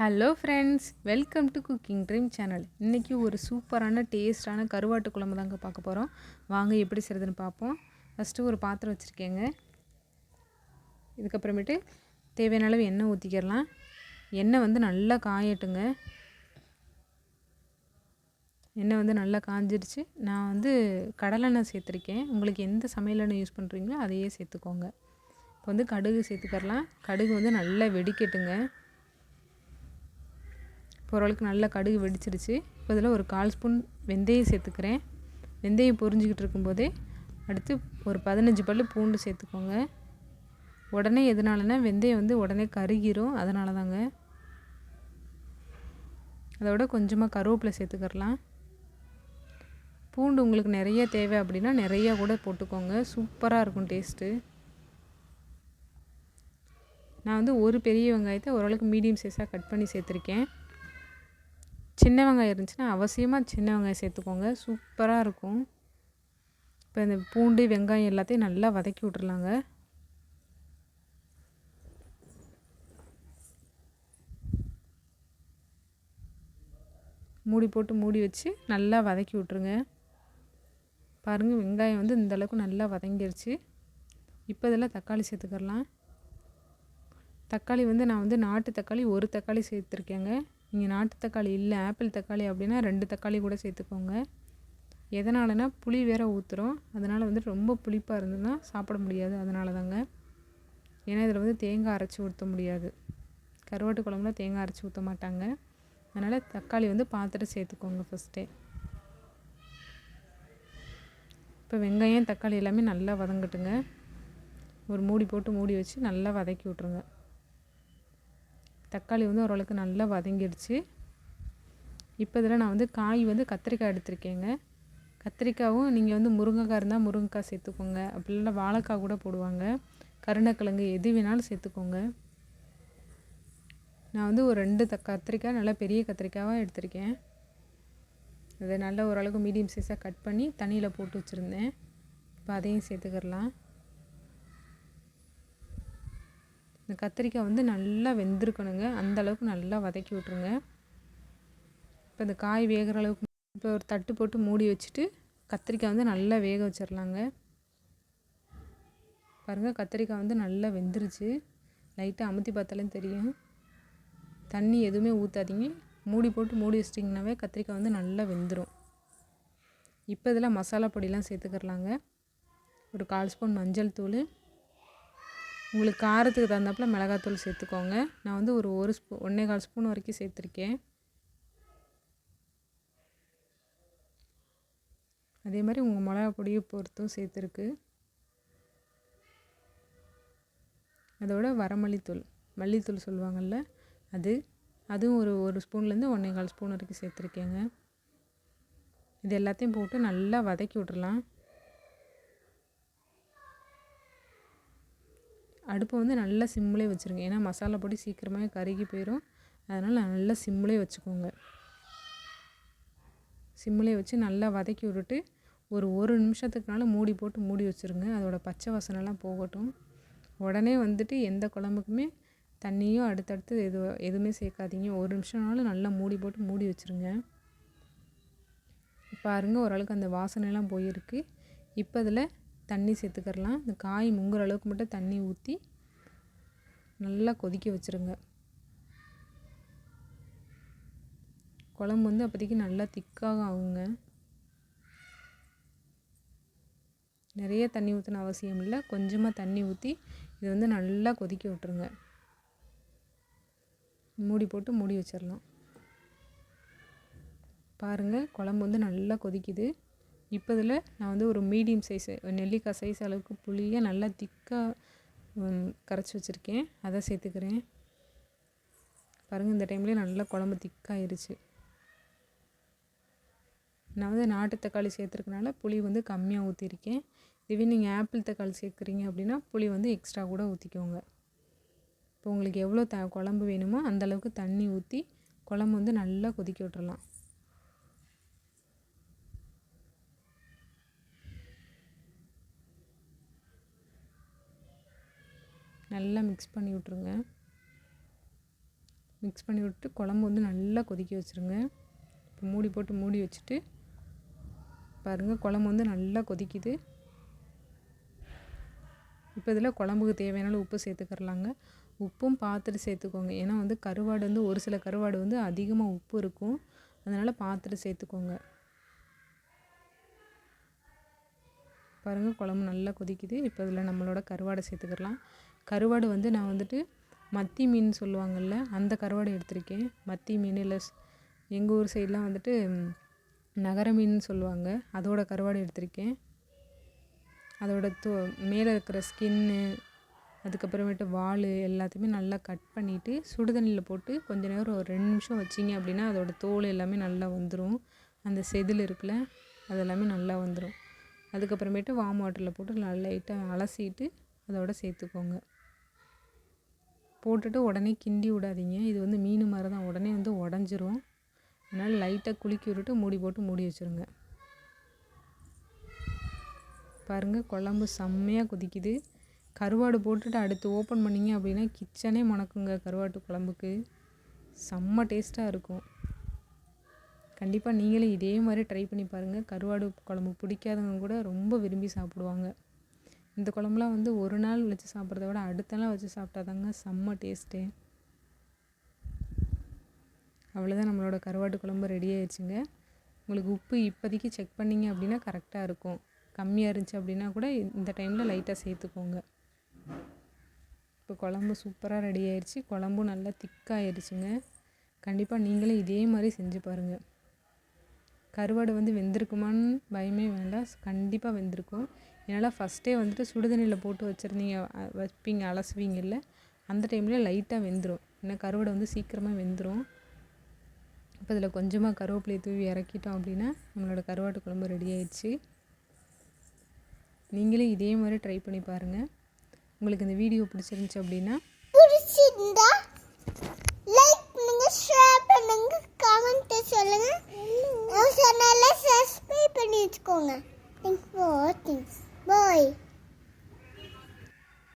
Hello friends welcome to cooking dream channel இன்றைக்கி ஒரு சூப்பரான டேஸ்டான கருவாட்டு குழம்பு தாங்க பார்க்க போகிறோம் வாங்க எப்படி செய்கிறதுன்னு பார்ப்போம். ஃபஸ்ட்டு ஒரு பாத்திரம் வச்சுருக்கேங்க. இதுக்கப்புறமேட்டு தேவையான அளவு எண்ணெய் ஊற்றிக்கிடலாம் எண்ணெய் வந்து நல்லா காயட்டுங்க. எண்ணெய் வந்து நல்லா காஞ்சிடுச்சு நான் வந்து கடலெண்ணெய் சேர்த்துருக்கேன். உங்களுக்கு எந்த சமையல் எண்ணெய் யூஸ் பண்ணுறீங்களோ அதையே சேர்த்துக்கோங்க. இப்போ வந்து கடுகு சேர்த்துக்கரலாம். கடுகு வந்து நல்லா வெடிக்கட்டுங்க. இப்போ ஓரளவுக்கு நல்லா கடுகு வெடிச்சிருச்சு. இப்போ இதில் ஒரு கால் ஸ்பூன் வெந்தயம் சேர்த்துக்கிறேன். வெந்தயம் பொரிஞ்சிக்கிட்டு இருக்கும்போதே அடுத்து ஒரு பதினஞ்சு பல் பூண்டு சேர்த்துக்கோங்க. உடனே எதனாலனா வெந்தயம் வந்து உடனே கருகிரும். அதனால தாங்க அதோட கொஞ்சமாக கருவேப்பிலை சேர்த்துக்கிறலாம். பூண்டு உங்களுக்கு நிறைய தேவை அப்படின்னா நிறையா கூட போட்டுக்கோங்க. சூப்பராக இருக்கும் டேஸ்ட்டு. நான் வந்து ஒரு பெரிய வெங்காயத்தை ஓரளவுக்கு மீடியம் சைஸாக கட் பண்ணி சேர்த்துருக்கேன். சின்ன வெங்காயம் இருந்துச்சுன்னா அவசியமாக சின்ன வெங்காயம் சேர்த்துக்கோங்க. சூப்பராக இருக்கும். இப்போ இந்த பூண்டு வெங்காயம் எல்லாத்தையும் நல்லா வதக்கி விட்ருலாங்க மூடி போட்டு மூடி வச்சு நல்லா வதக்கி விட்ருங்க பாருங்கள் வெங்காயம் வந்து இந்தளவுக்கு நல்லா வதங்கிருச்சு. இப்போ இதில் தக்காளி சேர்த்துக்கலாம் தக்காளி வந்து நான் வந்து நாட்டு தக்காளி ஒரு தக்காளி சேர்த்துருக்கேங்க. நீங்கள் நாட்டு தக்காளி இல்லை ஆப்பிள் தக்காளி அப்படின்னா ரெண்டு தக்காளி கூட சேர்த்துக்கோங்க. எதனாலனா புளி வேற ஊற்றுறோம் அதனால் வந்துட்டு ரொம்ப புளிப்பாக இருந்ததுன்னா சாப்பிட முடியாது. அதனால தாங்க ஏன்னா இதில் வந்து தேங்காய் அரைச்சி ஊற்ற முடியாது. கருவாட்டு குழம்புல தேங்காய் அரைச்சி ஊற்ற மாட்டாங்க. அதனால் தக்காளி வந்து பார்த்துட்டு சேர்த்துக்கோங்க ஃபஸ்ட்டே இப்போ வெங்காயம் தக்காளி எல்லாமே நல்லா வதங்கட்டுங்க. ஒரு மூடி போட்டு மூடி வச்சு நல்லா வதக்கி விட்ருங்க தக்காளி வந்து ஓரளவுக்கு நல்லா வதங்கிடுச்சு. இப்போ இதில் நான் வந்து காய் வந்து கத்திரிக்காய் எடுத்திருக்கேங்க. கத்திரிக்காயும் நீங்கள் வந்து முருங்கைக்காய் இருந்தால் முருங்கைக்காய் சேர்த்துக்கோங்க. அப்படி இல்லை வாழைக்காய் கூட போடுவாங்க. கருணக்கிழங்கு எது வேணாலும் சேர்த்துக்கோங்க. நான் வந்து ஒரு ரெண்டு த கத்திரிக்காய் நல்லா பெரிய கத்திரிக்காவாக எடுத்திருக்கேன். அதை நல்லா ஓரளவுக்கு மீடியம் சைஸாக கட் பண்ணி தண்ணியில் போட்டு வச்சுருந்தேன். இப்போ அதையும் சேர்த்துக்கிறலாம். இந்த கத்திரிக்காய் வந்து நல்லா வெந்திருக்கணுங்க. அந்த அளவுக்கு நல்லா வதக்கி விட்ருங்க இப்போ இந்த காய் வேகிற அளவுக்கு இப்போ ஒரு தட்டு போட்டு மூடி வச்சுட்டு கத்திரிக்காய் வந்து நல்லா வேக வச்சிடலாங்க பாருங்கள் கத்திரிக்காய் வந்து நல்லா வெந்துருச்சு. லைட்டாக அமுத்தி பார்த்தாலும் தெரியும். தண்ணி எதுவுமே ஊற்றாதீங்க மூடி போட்டு மூடி வச்சிட்டிங்கனாவே கத்திரிக்காய் வந்து நல்லா வெந்துடும் இப்போ இதில் மசாலா பொடியெலாம் சேர்த்துக்கிறலாங்க. ஒரு கால் ஸ்பூன் மஞ்சள் தூள் உங்களுக்கு காரத்துக்கு தகுந்தாப்பில் மிளகாத்தூள் சேர்த்துக்கோங்க. நான் வந்து ஒரு ஒரு ஸ்பூ ஒன்றே கால் ஸ்பூன் வரைக்கும் சேர்த்துருக்கேன். அதே மாதிரி உங்கள் மிளகா பொடியை பொறுத்தும் சேர்த்துருக்கு. அதோட வரமல்லித்தூள் மல்லித்தூள் சொல்லுவாங்கள்ல அது அதுவும் ஒரு ஒரு ஸ்பூன்லேருந்து ஒன்றே கால் ஸ்பூன் வரைக்கும் சேர்த்துருக்கேங்க. இது எல்லாத்தையும் போட்டு நல்லா வதக்கி விட்றலாம் அடுப்பை வந்து நல்லா சிம்மிலே வச்சுருங்க. ஏன்னா மசாலா பொடி சீக்கிரமாகவே கருகி போயிடும் அதனால் நல்லா சிம்மிலே வச்சுக்கோங்க. சிம்மிலே வச்சு நல்லா வதக்கி விட்டுட்டு ஒரு ஒரு நிமிஷத்துக்குனால மூடி போட்டு மூடி வச்சுருங்க. அதோடய பச்சை வாசனைலாம் போகட்டும். உடனே வந்துட்டு எந்த குழம்புக்குமே தண்ணியும் அடுத்தடுத்து எது எதுவுமே சேர்க்காதீங்க. ஒரு நிமிஷம்னாலும் நல்லா மூடி போட்டு மூடி வச்சுருங்க. பாருங்கள் ஓரளவுக்கு அந்த வாசனைலாம் போயிருக்கு. இப்போ இதில் தண்ணி சேர்த்துக்கிறலாம். இந்த காய் முங்குற அளவுக்கு மட்டும் தண்ணி ஊற்றி நல்லா கொதிக்க வச்சுருங்க. குழம்பு வந்து அப்போதைக்கு நல்லா திக்காக ஆகுங்க. நிறைய தண்ணி ஊற்றின அவசியம் இல்லை. கொஞ்சமாக தண்ணி ஊற்றி இது வந்து நல்லா கொதிக்க விட்டுருங்க. மூடி போட்டு மூடி வச்சிடலாம் பாருங்கள் குழம்பு வந்து நல்லா கொதிக்குது. இப்போ இதில் நான் வந்து ஒரு மீடியம் சைஸு நெல்லிக்காய் சைஸ் அளவுக்கு புளியை நல்லா திக்காக கரைச்சி வச்சுருக்கேன். அதை சேர்த்துக்கிறேன். பாருங்கள் இந்த டைம்லேயே நல்லா குழம்பு திக்காகிருச்சு நான் வந்து நாட்டு தக்காளி சேர்த்துருக்கனால புளி வந்து கம்மியாக ஊற்றிருக்கேன் இதுவே நீங்கள் ஆப்பிள் தக்காளி சேர்க்குறீங்க அப்படின்னா புளி வந்து எக்ஸ்ட்ரா கூட ஊற்றிக்கோங்க இப்போ உங்களுக்கு எவ்வளோ த குழம்பு வேணுமோ அந்தளவுக்கு தண்ணி ஊற்றி குழம்பு வந்து நல்லா கொதிக்க விட்டுறலாம். நல்லா மிக்ஸ் பண்ணி விட்ருங்க மிக்ஸ் பண்ணி விட்டு குழம்பு வந்து நல்லா கொதிக்க வச்சுருங்க. இப்போ மூடி போட்டு மூடி வச்சுட்டு பாருங்கள் குழம்பு வந்து நல்லா கொதிக்குது. இப்போ இதில் குழம்புக்கு தேவையான உப்பு சேர்த்துக்கிறலாங்க. உப்பும் பார்த்துட்டு சேர்த்துக்கோங்க. ஏன்னா வந்து கருவாடு வந்து ஒரு சில கருவாடு வந்து அதிகமாக உப்பு இருக்கும். அதனால் பார்த்துட்டு சேர்த்துக்கோங்க. பாருங்கள் குழம்பு நல்லா கொதிக்குது. இப்போ இதில் நம்மளோட கருவாடை சேர்த்துக்கலாம் கருவாடு வந்து நான் வந்துட்டு மத்தி மீன் சொல்லுவாங்கள்ல அந்த கருவாடை எடுத்திருக்கேன். மத்தி மீன் இல்லை எங்கள் ஊர் சைட்லாம் வந்துட்டு நகர மீன் சொல்லுவாங்க. அதோட கருவாடு எடுத்திருக்கேன். அதோட தோ மேலே இருக்கிற ஸ்கின்னு அதுக்கப்புறமேட்டு வால் எல்லாத்தையுமே நல்லா கட் பண்ணிவிட்டு சுடுதண்ணியில் போட்டு கொஞ்ச நேரம் ஒரு ரெண்டு நிமிஷம் வச்சிங்க அப்படின்னா அதோட தோல் எல்லாமே நல்லா வந்துடும் அந்த செதில் இருக்குல்ல அது எல்லாமே நல்லா வந்துடும் அதுக்கப்புறமேட்டு வாம் வாட்டரில் போட்டு நல்லா லைட்டாக அலசிட்டு அதோட சேர்த்துக்கோங்க. போட்டுட்டு உடனே கிண்டி விடாதீங்க. இது வந்து மீன் மாதிரி தான் உடனே வந்து உடஞ்சிரும். அதனால் லைட்டாக குலுக்கி விட்டுட்டு மூடி போட்டு மூடி வச்சுருங்க. பாருங்கள் குழம்பு செம்மையாக கொதிக்குது. கருவாடு போட்டுட்டு அடுத்து ஓப்பன் பண்ணிங்க அப்படின்னா கிச்சனே மணக்குங்க கருவாட்டு குழம்புக்கு. செம்ம டேஸ்ட்டாக இருக்கும். கண்டிப்பாக நீங்களும் இதே மாதிரி ட்ரை பண்ணி பாருங்கள் கருவாடு குழம்பு பிடிக்காதவங்க கூட ரொம்ப விரும்பி சாப்பிடுவாங்க. இந்த குழம்புலாம் வந்து ஒரு நாள் வச்சு சாப்பிட்றத விட அடுத்த நாள் வச்சு சாப்பிட்டாதாங்க செம்ம டேஸ்ட்டு. அவ்வளோதான் நம்மளோட கருவாட்டு குழம்பு ரெடி ஆயிடுச்சுங்க. உங்களுக்கு உப்பு இப்போதைக்கு செக் பண்ணிங்க அப்படின்னா கரெக்டாக இருக்கும். கம்மியாக இருந்துச்சு அப்படின்னா கூட இந்த டைமில் லைட்டாக சேர்த்துக்கோங்க. இப்போ குழம்பு சூப்பராக ரெடி ஆயிடுச்சு. குழம்பும் நல்லா திக்காகிடுச்சுங்க கண்டிப்பாக நீங்களும் இதே மாதிரி செஞ்சு பாருங்கள் கருவாடு வந்து வெந்திருக்குமான்னு பயமே வேண்டாம். கண்டிப்பாக வெந்திருக்கும். என்னால் ஃபஸ்ட்டே வந்துட்டு சுடுதண்ணியில் போட்டு வச்சுருந்தீங்க வைப்பீங்க அலசுவீங்கல்ல அந்த டைம்லேயே லைட்டாக வெந்துடும் ஏன்னா கருவாடு வந்து சீக்கிரமாக வெந்துடும் இப்போ இதில் கொஞ்சமாக கருவேப்பிலையை தூவி இறக்கிட்டோம் அப்படின்னா நம்மளோட கருவாட்டு குழம்பு ரெடி ஆயிடுச்சு. நீங்களும் இதே மாதிரி ட்ரை பண்ணி பாருங்கள் உங்களுக்கு இந்த வீடியோ பிடிச்சிருந்துச்சு அப்படின்னா பிடிச்சிருந்தா லைக் பண்ணுங்க ஷேர் பண்ணுங்க கமெண்ட் சொல்லுங்க. நம்ம சேனலை சப்ஸ்கிரைப் பண்ணி வச்சுக்கோங்க. Thanks for Bye.